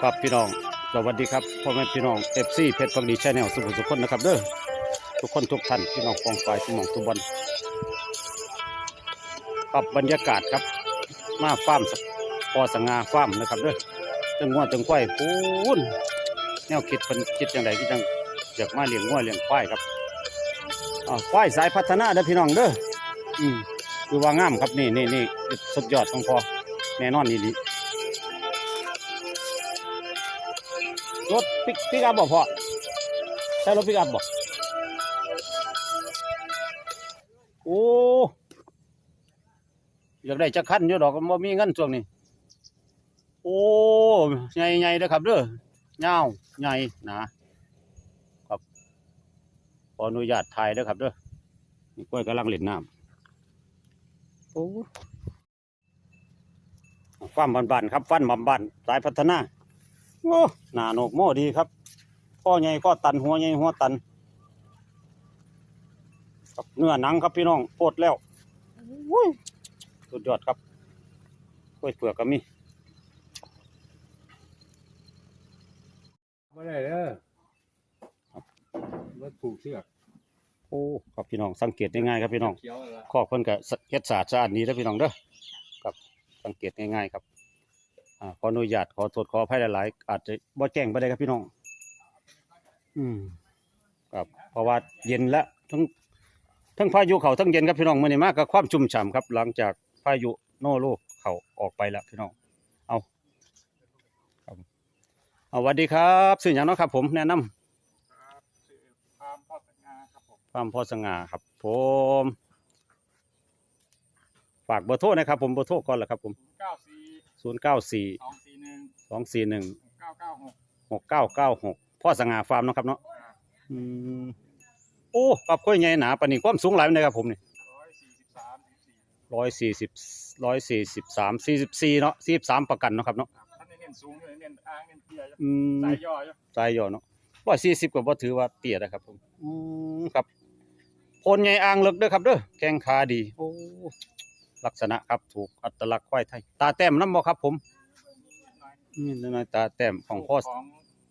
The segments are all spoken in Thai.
ครับพี่น้อง สวัสดีครับพ่อแม่พี่น้องเอฟซีเพชรพักดีชาแนลสุขุมสุขคนนะครับเด้อทุกคนทุกท่านพี่น้องกองฝ่ายพี่น้องทุกบอลปรับบรรยากาศครับมาฟาร์มพอสง่าฟาร์มนะครับเด้อจังงัวจังควายปูนแนวคิดเป็นคิดอย่างไรก็จังอยากมาเลี้ยงงัวเลี้ยงควายครับควายสายพัฒนาเด้อพี่น้องเด้ออืมคือว่างามครับนี่นี่นี่สุดยอดของพอ แน่นอนนี่ดีรถปิกปิกอัพบ่พ่อใช่รถปิกอัพบ่โอ้อยากได้จักคันอยู่ดอกบ่มีเงินช่วงนี้ โอ้ใหญ่ใหญ่เด้อครับเด้อยาใหญ่นาครับขออนุญาตถ่ายเด้อครับเด้อนี่กล้วยกำลังเล่นน้ำโอ้ ฟันบ้านๆครับ ฟันบ้านๆสายพัฒนาโอ้หนาโหนกโม่ดีครับข้อใหญ่ข้อตันหัวใหญ่หัวตันครับเนื้อหนังครับพี่น้องโพดแล้วโอ้ยสุดยอดครับกล้วยเปลือกก็มีไม่ได้เด้อรถผูกเชือกโอ้ครับพี่น้องสังเกตง่ายๆครับพี่น้อง เขียวอะไรข้อเพิ่นก็เฮ็ดสะอาดสะอาดดีแล้วพี่น้องเด้อครับ สังเกตง่ายๆครับอ่าขออนุญาตขอโทษขออภัยหลายๆอาจจะบ่แจ้งไปได้ครับพี่น้อง อืมครับเพราะว่าเย็นแล้วทั้งทั้งพายุเขาทั้งเย็นครับพี่น้องมื้อนี้มากกับความชุ่มฉ่ำครับ หลังจากพายุโนโลเขาออกไปแล้วพี่น้อง เอาครับเอาสวัสดีครับสื่อหยังเนาะครับ ผมแนะนำฟาร์มพ่อสัญญาครับผมฟาร์มพ่อสง่าครับ ผม ฝากเบอร์โทรนะครับ ผมเบอร์โทรก่อนแหละครับผมเก้าสี่ศูนย์เก้าสี่สองสี่หนึ่งสองสี่หนึ่งเก้าเก้าหกหกเก้าเก้าหกพ่อสง่าฟาร์มเนาะครับเนาะอืมโอ้ครับค่อยใหญ่หนาปานนี้ความสูงหลายปานใดครับผมนี่ร้อยสี่สิบสามสี่ร้อยสี่สิบร้อยสี่สิบสามสี่สิบสี่เนาะสี่สิบสามประกันเนาะครับเนาะท่านเน้นสูงอยู่เน้นอ้างเน้นเตี้ยอยู่อืมสายย่ออยู่ใจย่อเนาะร้อยสี่สิบก็บ่ถือว่าเตี้ยนะครับ ผมอืมครับโพนใหญ่อ่างเลิกเด้อครับเด้อแข้งขาดี โอ้ ลักษณะครับถูกอัตลักษณ์ควายไทย ตาแต้มน้ำบ่ครับผมนิดหน่อยนี่น้อยๆตาแต้มของพ่อของ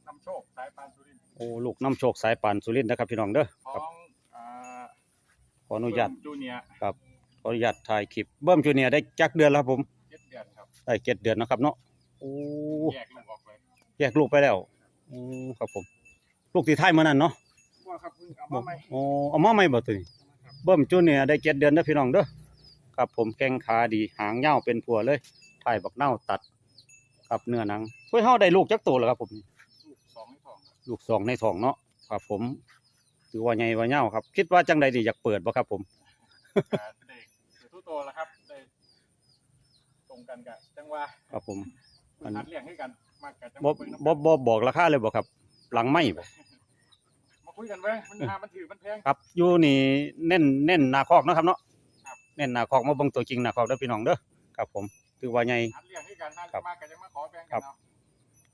นำโชคสายปานสุรินทร์โอ้ลูกน้ำโชคสายปานสุรินทร์นะครับพี่น้องเด้อขครับองอ่าขออนุญาตจูเนียร์ขออนุญาตถ่ายคลิปเบิ้มจูเนียร์ได้จักเดือนแล้วครับผมเจ็ดเดือนครับได้เจ็ดเดือนนะครับเนาะโอ้แยกลูกออกเลยแยกลูกไปแล้วอืมครับผม ลูกที่ท้ายเมื่อนั้นเนาะ ว่าครับเพิ่งเอามาใหม่โอ้เอามาใหม่บ่ตัวนี้ครับเบิ้มจูเนียร์ได้เจ็ดเดือนเด้อพี่น้องเด้อ ครับผมแข้งขาดีหางยาวเป็นผัวเลยถ่ายบักเน่าตัดกับเนื้อหนังเฮ้ยเฮาได้ลูกจักตัวแล้วครับผมลูกสองให้ทองครับลูกสองในท้องเนาะครับผมถือว่าใหญ่ว่าเน่าวครับ คิดว่าจังใดดีอยากเปิดบ่ครับผม อ่าเด็กเดี๋ยวทุกโตแล้วครับได้ตรงกันกับจังหวะครับผม อันหัดเลี้ยงให้กันมากกับจังหบ่วะเบิ่งน้ำบ่บ่บอกราคาเลยบ่ครับ หลังไม่บ่มาคุยกันเว้ยมันหามันถือมันแพงครับอยู่นี่เน้นเน้นหนาคอกเนาะครับเนาะ ครับเน้นหนาคอกมาเบิ่งตัวจริงหนาคอกเด้อพี่น้องเด้อครับผมถือว่าใหญ่หัดเลี้ยงให้กันน่าครับมากันจะมาขอแบ่งครักับนเอา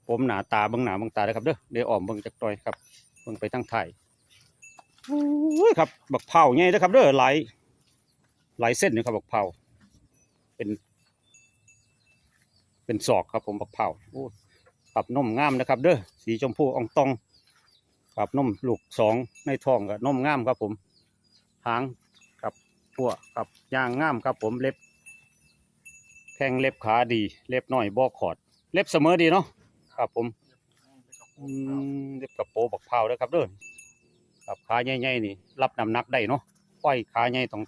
ผมหนาตาเบิ่งหนาเบิ่งตาเด้ครับเด้อเดี๋ยวอ้อมเบิ่งจักหน่อยครับเบิ่งไปทางไทยอุ้ยครับบักเผาใหญ่เด้อครับเด้อหลายหลายเส้นอยู่ครับบักเผาเป็น เป็นศอกครับผมบักเผาโอ้ครับนมงามนะครับ เด้อสีชมพูอ่องตองครับนมลูกสองในท้องก็นมงามครับผม หาง กับหัวกับยางง่ามครับผมเล็บ แข้งเล็บขาดี เล็บน้อยบ่ขอด เล็บเสมอดีเนาะครับผมอืมเล็บกับโปบักพร้าวเด้อครับเด้อครับขาใหญ่ๆนี่ รับน้ำหนักได้เนาะก้อยขาใหญ่ต้อง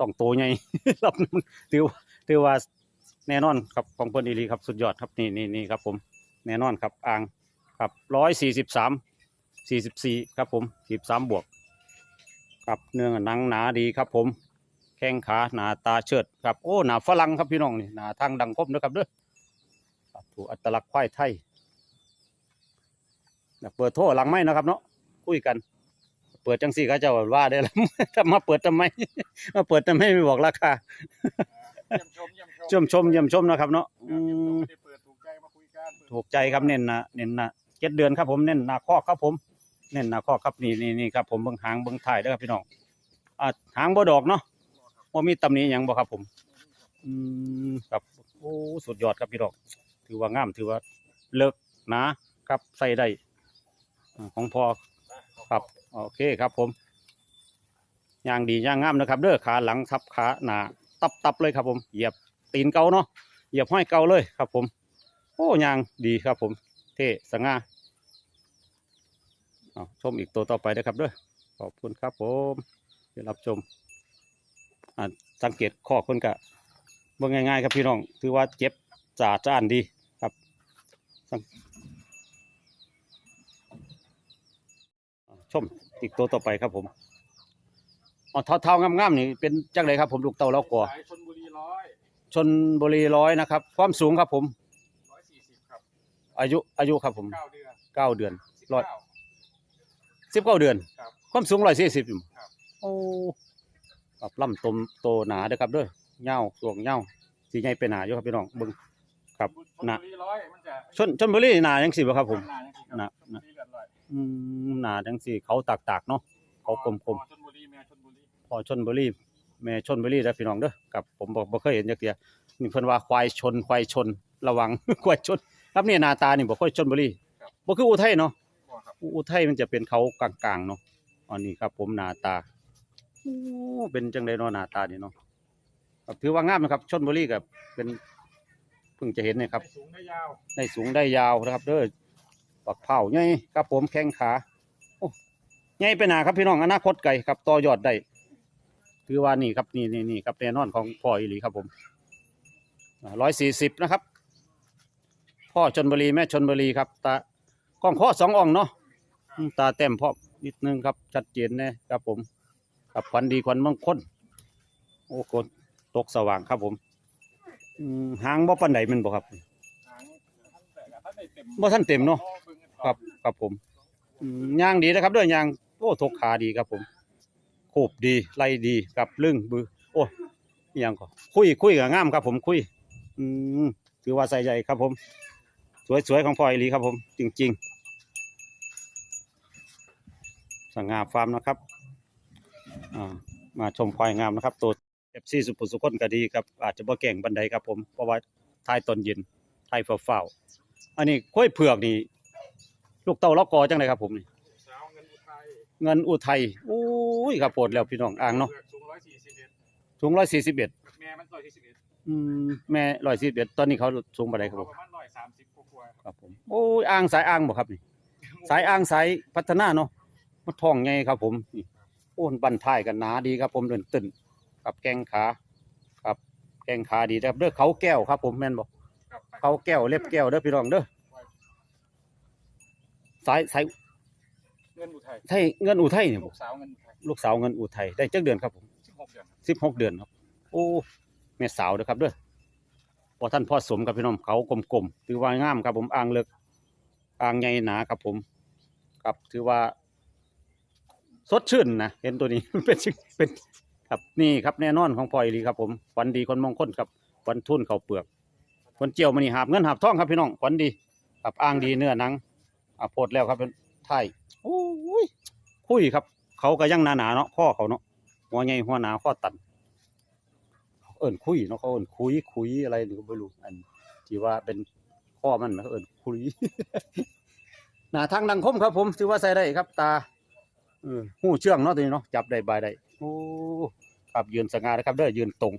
ต้องโตใหญ่รับถือว่าถือว่าแน่นอนครับของเพิ่นอีหลีครับสุดยอดครับนี่นี่นี่ครับ ผมแน่นอนครับอ่างครับร้อยสี่สิบสามสี่สิบสี่ครับผมสิบสามบวกครับเนื้อหนังหนาดีครับผม แข้งขาหนาตาเชิดครับโอ้หนาฝรั่งครับพี่น้องนี่หนาทางดังคมนะครับเด้อครับถูกอัตลักษณ์ควายไทยนะเปิดโทรหลังไม่นะครับเนาะคุยกัน เปิดจังสี่เขาเจะว่าได้แล้วถ้ามาเปิดทำไมมาเปิดทำไมไม่บอกราคาเยี่ยมชมเยี่ยมชมชมชมเยี่ยมชมนะครับเนาะอืมไม่ได้เปิดถูกใจมาคุยกันถูกใจครับเน้นนะเน้นนะเจ็ดเดือนครับผมเน้นหนาคอกครับผมเน้นหนาคอกครับนี่นี่นี่ครับผมเบิ่งหางเบิ่งถ่ายเด้อครับพี่น้องอ่าหางบ่ดอกเนาะ ว่ามีตำหนิหยังบ่ครับผม อืมครับโอ้สุดยอดครับพี่น้องถือว่างามถือว่าเลิกนะครับใส่ได้อ่าของพอครับโอเคครับผมย่างดีย่างงามนะครับ เด้อขาหลังทับขาหนาตับตับเลยครับ ผมเหยียบตีนเกาเนาะเหยียบห้อยเกาเลยครับ ผม โอ้ย่างดีครับ ผม เท่สง่าเอาชมอีกตัวต่อไปนะครับเด้อขอบคุณครับผมที่รับชม สังเกตข้อคนกะเบิ่งง่ายๆครับพี่น้องถือว่าเจ็บจ่าจ้านดีครับสังอ่าชมอีกตัวต่อไปครับผมอ๋อเท่าๆงามๆนี่เป็นจังไรครับผมลูกเต่าเล้ากัวสายชนบุรีร้อยชนบุรีร้อยนะครับ ความสูงครับผมร้อยสี่สิบครับอายุอายุครับผมเก้าเดือนเก้าเดือนสิบร้อยเก้าสิบเก้าเดือนครับความสูงร้อยสี่สิบอยู่ ครับโอ้กับลำตมโตหนาเด้อครับเด้อเงาสวงเงาสีใหญ่เป็นหนาอยู่ครับพี่น้องเบิ่งครับชนน่ะบุรีร้อยมันจะชนชนบุรีหนาจังสิบ่ครับผม หนาจังสิครับน่ะชนบุรีเลือดลอยอืมหนาจังสิเขาตากตากๆเนาะเขากลมๆพอชนบุรีแม่ชนบุรีพอชนบุรีแม่ชนบุรีเด้อพี่น้องเด้อกับผมบอกบ่เคยเห็นจักเทียนี่เพิ่นว่าควายชนควายชนระวัง ควายชน ครับนี่หน้าตานี่บ่ค่อยชนบุรีบ่คืออุทัยเนาะบอกครับอุทัยมันจะเป็นเขากลางๆเนาะ อันนี้ครับผมหน้าตาโอ้ เป็นจังไดเนาะหน้าตานี่เนาะครับถือว่างามนะครับชนบุรีกับเป็นเพิ่งจะเห็นเนี่ยครับได้สูงได้ยาวได้สูงได้ยาวนะครับ เด้อปักเผาใหญ่ครับผมแข้งขาโอ้ใหญ่ไปหนาครับพี่น้องอนาคตไกลครับต่อยอดได้ถือว่านี่ครับนี่นี่นี่ครับแน่นอนของพ่ออีหลีครับผมร้อยสี่สิบนะครับ พ่อชนบุรีแม่ชนบุรีครับตากล้องข้อสองอ่องเนาะอืมตาเต็มพร้อมนิดนึงครับชัดเจนแนะครับผม กับควันดีควันมงคลโอ้โหตกสว่างครับผมอืมหางบ่ปันใดแมันบ่ครับหางท่ท่านเต็มเนาะครับครับผมอืมย่างดีนะครับเด้วยย่างโอ้ทกขาดีครับผมโคบดีไล่ดีกับลึงบือ โอ้อิหยังก็คุยคุยกับงามครับผมคุย อืมถือว่าใส่ใจครับผม สวยๆของพ่ออีหลีครับผม จริง ๆ สง่าฟาร์มนะครับ มาชมควายงามนะครับ ตัวเอฟซีสุภุสุคนก็ดีครับอาจจะบ่แก่งบันไดครับผมเพราะว่าท้ายตอนเย็นท้ายเฝ้าๆอันนี้กล้วยเผือกนี่ลูกเต้าล็อกกอจังไดครับผมนี่สาวเงินอุทัยเงินอุทัยอุ้ยครับโปรดแล้วพี่น้องอ่างเนาะเลือกสูงร้อยสี่สิบเอ็ดสูงร้อยสี่สิบเอ็ดแม่มันร้อยสี่สิบเอ็ดอืมแม่ร้อยสี่สิบเอ็ดตอนนี้เขาสูงปานใดครับผมประมาณร้อยสามสิบกว่าๆครับผมโอ้ยอ่างสายอ่างบ่ครับนี่สายอ่างสายพัฒนาเนาะมันท้องไงครับผมนี่ โอ้นบันท้ายกันหนาดีครับผมเดินตึนกับแกงขาครับแกงขาดีนะครับเด้อเขาแก้วครับ ผมแม่นบอกครับไปเขาแก้วเล็บแก้วเด้อพี่น้องเด้อสายสายเงินอุทัยไทยเงินอุทัยเนี่ยลูกสาวเงินอุทัยลูกสาวเงินอุทัยได้จักเดือนครับผมสิบหกเดือนสิบหกเดือนครับ โอ้แม่สาวเด้อครับเด้อพอท่านพ่อสมกับพี่น้องเขากลมๆถือว่างามครับผมอ่างเลิกอ่างใหญ่หนาครับผม ครับถือว่า สดชื่นนะเห็นตัวนี้ เป็นเป็นครับนี่ครับแน่นอนของพลอยลีครับผมฝันดีคนมองคลครับฝันทุ่นเขาวเปลือกคนเจียวมันนี่หาบเงินหาบทองครับพี่น้องฝันดีครับอ่างดีเนื้อหนังอะโพดแล้วครับเป็นไทยโอ้ยคุยครับ เขาก็ยังหนาหนาๆเนาะข้อเขาเนาะหัวใหญ่หัวหนาข้อตันเอิ้นคุยเนาะเขาเอิ้นคุยคุยอะไรนี่ก็ไม่รู้อันที่ว่าเป็นข้อมันนะเอิ้นคุย หนาทางดังคมครับผมถือว่าใส่ได้ครับตา ออหูเชื่องเนาะตัวนี้เนาะจับได้บายได้โอ้ครับยืนสง่านะครับเด้อยืนตรง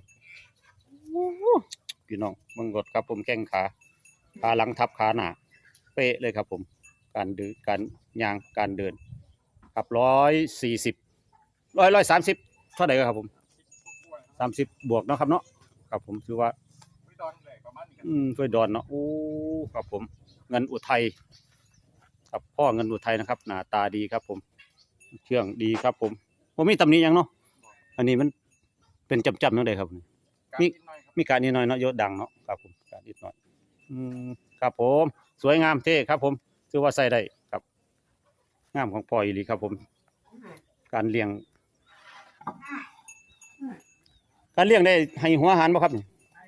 โอ้พี่น้องมึงกดครับผมแข้งขาขาหลังทับขาหน้าเป๊ะเลยครับผม การเดินการย่างการเดิน ครับร้อยสี่สิบร้อยร้อยสามสิบเท่าไหร่ครับผมกว่าสามสิบบวกเนาะครับเนาะครับผมถือว่าไม่ดอนเลยประมาณนี้กันอืมช่วยดอนเนาะโอ้ครับผม เงินอุทัยครับพ่อเงินอุทัยนะครับ หน้าตาดีครับผม เชื่องดีครับผมผมมีตำหนิหยังเนาะอันนี้มันเป็นจำจำยังไงครับการมีกินหน่อยครับมีการนิดหน่อยเนาะเยอะดังเนาะครับผมการนิดหน่อยอืมครับผม สวยงามเท่ครับ ผมถือว่าใส่ได้ครับ งามของพ่ออีหลีครับ ผม การเลี้ยง การเลี้ยงได้ให้หัวอาหารบ่ครับนี่ไอ้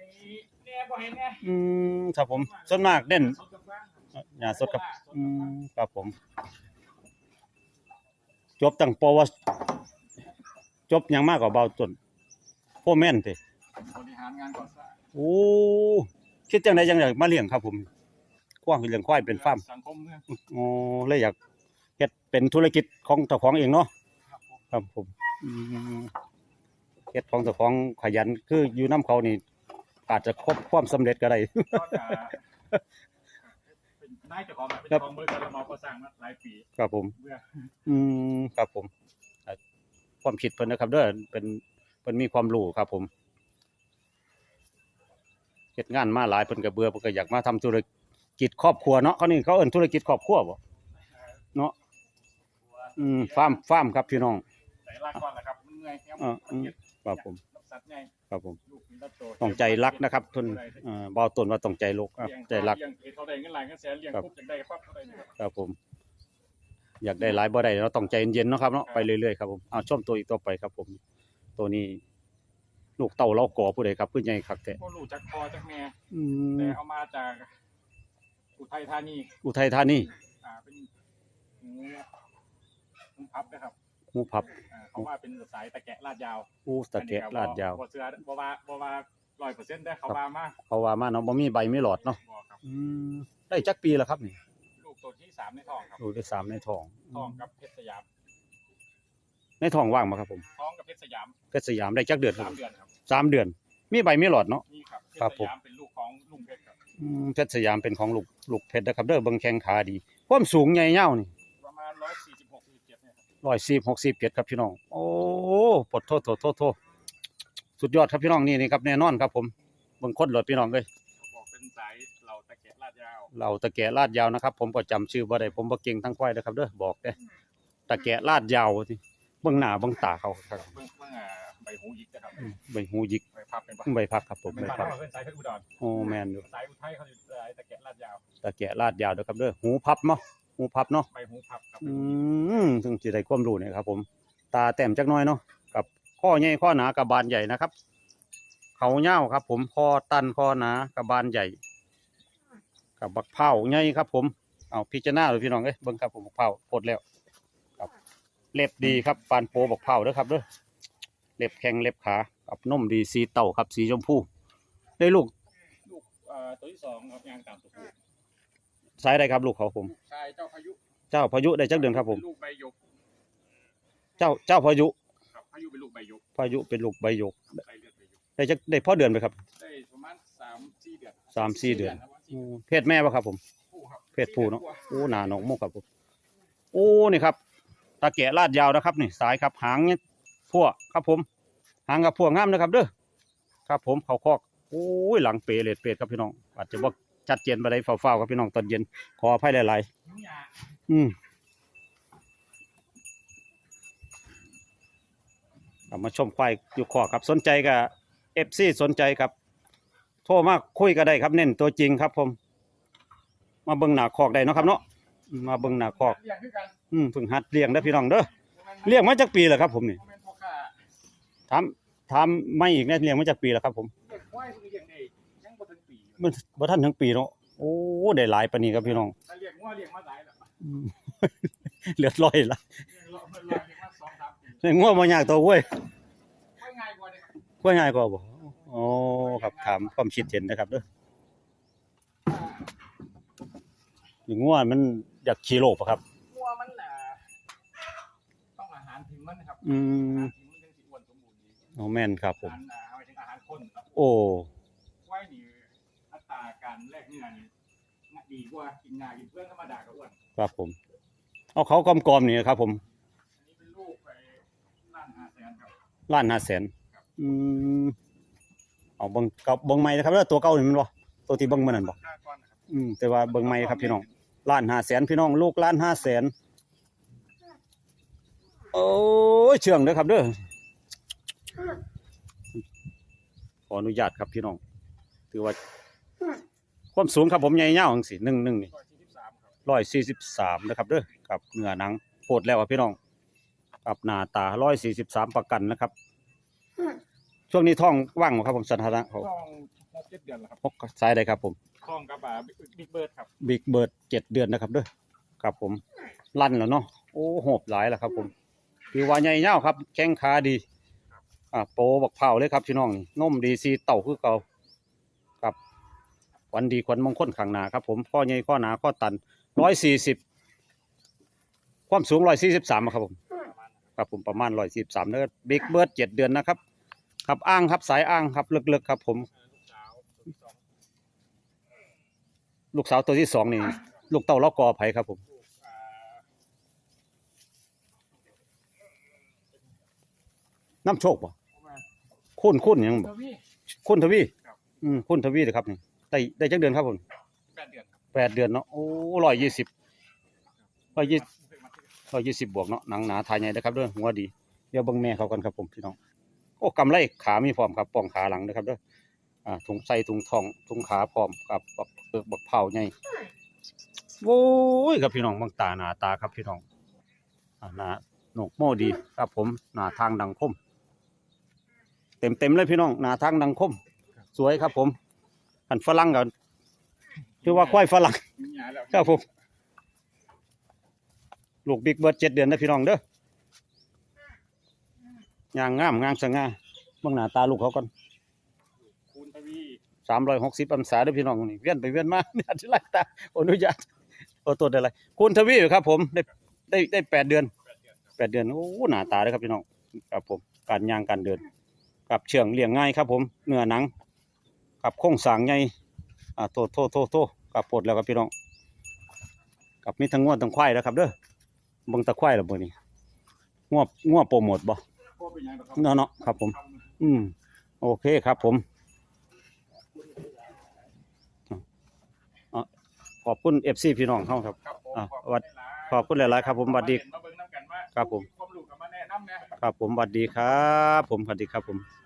แน่บ่เห็นแน่อืมครับผมส่วนมากเด่นสดกับบ้างหญ้าสดครับอืมครับผม จบตั้งปวสจบหยังมากกว่าเบาต้นพ่อแม่นติบริหารงานก่อสร้างโอ้คิดจังไดจังไดมาเลี้ยงครับผมกว้างเลี้ยงควายเป็นฟาร์มสังคมเนี่ยอ๋อเลยอยากเฮ็ดเป็นธุรกิจของเจ้าของเองเนาะครับผมครับผมอืมเฮ็ดของเจ้าของขยันคืออยู่น้ำเขานี่อาจจะครบความสำเร็จก็ได้ ก็จะเป็ นนายเจ้าของอะเป็นครับเจ้าของบริษัทรับเหมาก่อสร้างมาหลายปีครับผม เมื่ออืมครับผมอะความคิดเพิ่นนะครับเด้อเป็นเพิ่นมีความรู้ครับผมเฮ็ดงานมาหลายเพิ่นก็เบื่อเพิ่นก็อยากมาทำธุรกิจครอบครัวเนาะเขานี่เขาเอิ้นธุรกิจครอบครัวบ่เนาะอืมฟาร์มฟาร์มครับพี่น้องใส่ลากก่อนแหละครับมันเหนื่อยครับอ่าอืมครับผมรับสัตว์ไง ครับผมลูกมีรับโตต้องใจรักนะครับเพิ่นเอ่อบ่ต้นว่าต้องใจลูกครับใจรัก เลี้ยงเลี้ยงเขาได้เงินหลายเงินแสนเลี้ยงครับ ปุ๊บจังได้ปั๊บเขาได้เลยครับ ครับผม อยากได้หลายบ่ได้เราต้องใจเย็นๆเนาะครับเนาะไปเรื่อยๆครับผมเอาชมตัวอีกตัวไปครับผม ตัวนี้ ลูกเต่าเล่าก่อผู้ใดครับคือใหญ่คักแท้พวกลูกจากพ่อจากแม่อืแต่มเอามาจากอุทัยธานีอุทัยธานีอ่าเป็นหมูหมูพับนะครับหมูพับ อ่าเขาว่าเป็นสายตะแกะลาดยาวอูตะแกะลาดยาวบ่เสือบ่ว่าบ่ว่าร้อยเปอร์เซ็นต์ได้เขาว่ามาเพราะว่ามาเนาะบ่มีใบมีหลอดเนาะบ่ครับอืมได้จักปีแล้วครับนี่ลูกตัวที่สามในท้องครับลูกได้สามในท้องท้องกับเพชรสยามในท้องว่างบ่ครับผมท้องกับเพชรสยามเพชรสยามได้จักเดือนครัสาบมเดือนครับสามเดือน มีใบมีหลอดเนาะนี่ครับเพครัชบรผมสยามเป็นลูกของลุงเพชรครับอืมเพชรสยามเป็นของลูกลูกเพชรนะครับเด้อเบิ่งแข้งขาดีความสูงใหญ่ยาวนี่ รับร้อยสี่หกสิบเจ็ดครับพี่น้อง โอ้ปดโทษโทษโทษโทษสุดยอดครับพี่น้องนี่นี่ครับแน่นอนครับผมเบิ่งคนหลดพี่น้องเลยเขาบอกเป็นสายเหล่าตะแกะลาดยาวเราตะแกะลาดยาวนะครับ ผมก็จำชื่อบ่ได้ผมบ่เก่งทั้งควายนะครับเด้อบอกเด้อตะแกะลาดยาวที่เบิ่งหน้าเบิ่งตาเขาครับเบิ่งเบิ่งอ่าใบหูยิกนะครับอืมใบหูหยิกใบพับเป็นปะใบพักครับผมเป็นใบบ้านพักเขาเป็นสายเพชรอุดรโอ้แม่นอยู่สายอุทัยเขาเป็นสายตะแกะลาดยาวตะแกะลาดยาวเด้อครับเด้อหูพับเนาะ หูพับเนาะใบหูพับครับอืมถึงสิได้ความรู้เนี่ยครับ ผม ตาแต้มจักหน้อยเนาะกับข้อใหญ่ข้อหนากับบานใหญ่นะครับ เขาเง่าวครับ ผมคอตันคอหนากับบานใหญ่ กับบักเผาใหญ่ครับ ผมเอาพิจารณาเลยพี่น้องเอ้ยเบิ่งครับผมบักเผาโพดแล้วครับเล็บดีครับปานโปบักเผาเด้อครับเด้อเล็บแข็งเล็บขากับนมดีสีเต่าครับสีชมพูได้ลูกลูกเอ่อตัวที่สองครับยางตามตัวผู้ สายใดครับลูกเขาผมลูกชายเจ้าพายุเจ้าพายุได้จักเดือนครับผม เป็นลูกใบหยกเจ้าเจ้าพายุครับพายุเป็นลูกใบหยกพายุเป็นลูกใบหยกใบเลือดใบหยกได้จักได้พ่อเดือนไปครับได้ประมาณสามสี่เดือนสามสี่เดือนครับอืมเพศแม่ปะครับผม ผู้ครับเพศผู้เนาะโอ้หนาหนองมุกครับผมโอ้นี่ครับตาแกะลาดยาวนะครับ นี่สายครับหางเนี่ยพัวครับผม หางกับพัวงามนะครับเด้อครับผมเขาคอกโอ้ยหลังเปรเลดเปรตครับพี่น้องอาจจะว่า ชัดเจนไปได้เฝ้าๆครับพี่น้องตอนเย็นขออภัยหลายๆอืมเอามาชมควายอยู่คอครับสนใจกับเอฟซีสนใจครับ โทรมาคุยก็ได้ครับเน้นตัวจริงครับผม มาเบิ่งหนาคอกได้นะครับเนาะมาเบิ่งหนาคอก อืมเพิ่งหัดเลี้ยงได้พี่น้องเด้อเลี้ยงมาจากปีแล้วครับ ผมนี่โมเมนต์พ่อค้าถามถามไม่อีกนะเลี้ยงมาจากปีแล้วครับ ผม มันบ่ทันทั้งปีเนาะโอ้ได้หลายปานนี้ครับพี่น้องถ้าเลี้ยงงัวเลี้ยงมาหลายแล้วอืมเหลือดร้อยละเลี้ยงเลาะเพิ่นเลี้ยงมาสองสามปีเลี้ยงงัวบ่ยากตัวเว้ยไม่ง่ายกว่าเด้ครับกว่าง่ายกว่าบ่โอ้ครับถามความคิดเห็นนะครับเด้อเลี้ยงงัวมันอยากขี่โลกปะครับ งัวมันน่ะต้องอาหารพิมพ์มันนะครับอือมาหารพิมพ์มันจังสิอ้วนสมบูรณ์ดีโอ้แม่นครับผมอาหารอ่าเอาไปถึงอาหารคนครับ โอ้ ควายนี่อัตรา การแลกเนื้อนี่น่ะดีกว่ากินงากินเพื่อนธรรมดาก็อ้วนครับผม เอาเขากอมๆนี่ครับ ผมอันนี้เป็นลูกไปล้านห้าแสนครับล้านห้าแสนอืมเอาเบิ่งกับเบิ่งใหม่นะครับเด้อตัวเก่านี่มันบ่ตัวที่เบิ่งมื้อนั้นบ่ค่าก้อนนะครับอืมแต่ว่าเบิ่งใหม่ครับพี่น้องล้านห้าแสนพี่น้องลูกล้านห้าแสนโอ้ยเชื่องเด้อครับเด้อขออนุญาตครับพี่น้องถือว่า ความสูงครับผมใหญ่ยาวจังซี่หนึ่งหนึ่งนี่ร้อยสี่สิบสามครับร้อยสี่สิบสามนะครับเด้อกับเนื้อหนังโคตรแล้วอะพี่น้องกับหน้าตาร้อยสี่สิบสามประกันนะครับ ช่วงนี้ท้องว่างบ่ครับผมสถานะเขาท้องหกเจ็ดเดือนแล้วครับพกสายใดครับผมท้องกับอ่าบิ๊กเบิร์ดครับบิ๊กเบิร์ดเจ็ดเดือนนะครับเด้อครับผมลั่นแล้วเนาะโอ้โหบหลายแล้วครับ ผมคือว่าใหญ่เง่าวครับ แข้งขาดีอ่าโปบักเผาเลยครับพี่น้องนี่นมดีซีเต่าคือเก่าครับ ขวัญดีขวัญมงคลข้างหน้าครับผมข้อใหญ่ข้อหนาข้อตันร้อยสี่สิบความสูงร้อยสี่สิบสามครับผมประมาณนั้นครับผมประมาณร้อยสิบสามเดือนบิ๊กเบิร์ดเจ็ดเดือนนะครับครับอ้างครับสายอ้างครับเลิกๆครับผมเอ่อลูกสาวตัวที่สองลูกสาวตัวที่สองนี่ ลูกเต้าล้อกอไผ่ครับผมลูกอ่าน้ำโชคบ่ประมาณคุ้นคุ้นหยังทบ่วีคุ้นทวีครับอืมคุ้นทวีเลยครับนี่ ได้ได้จักเดือนครับผมแปดเดือนครับแปดเดือนเนาะโอ้ร้อยยี่สิบร้อยยี่มาซื้อมาซื้อร้อยยี่สิบบวกเนาะหนังหนาทายใหญ่นะครับเด้อหัวดีเดี๋ยวเบิ่งแม่เขากันครับผมพี่น้องโอ้กำไรขามีพร้อมครับป้องขาหลังนะครับเด้ออ่าถุงใส่ถุงทองถุงขาพร้อมครับบักเปลือกบักเผาใหญ่โอ้ยครับพี่น้องเบางตาหน้าตาครับพี่น้องอ่าหน้าโหนกโม่ดีครับผมหน้าทางดังคม เต็มเต็มๆเลยพี่น้องหน้าทางดังคม สวยครับผม อันฝรั่งกันคือว่าควายฝรั่งมีหยาแล้วครับผมลูกบิ๊กเบิร์ดเจ็ดเดือนนะพี่น้องเด้อย่างงามงามสง่าเบื้องหน้าตาลูกเขาก่อนคูณทวีสามร้อยหกสิบองศาเด้อพี่น้องนี่เวียนไปเวียนมาไม่อาจจะไล่ตาอนุญาตโอ้ตัวเดียวอะไรคุณทวีครับ ผมได้ได้ได้แปดเดือนแปดเดือนครับแปดเดือนโอ้หน้าตาเลยครับพี่น้องครับผมการย่างการเดินกับเชื่องเลี้ยงง่ายครับ ผมเนื้อหนัง กับโครงสร้างใหญ่อ่าโทษโทษโทษโทษกับปลดแล้วครับพี่น้องกับมีทั้งงวดทั้งควายแล้วครับเด้อเบิ่งตะควายแล้วบ่นี่งวดงวดโปรโมทบ่ก็เป็นหยังดอกครับเนาะเนาะครับผมทำอืมโอเคครับผมอะขอบคุณเอฟซีพี่น้องเขาครับครับผมอะขอบวัดคุณหลายขอบคุณหลายๆครับผมสวัสดีมาเบิ่งน้ำกันว่าครับผมความรู้กับมาแนะนำนะครับผมสวัสดีครับผมสวัสดีครับ ผม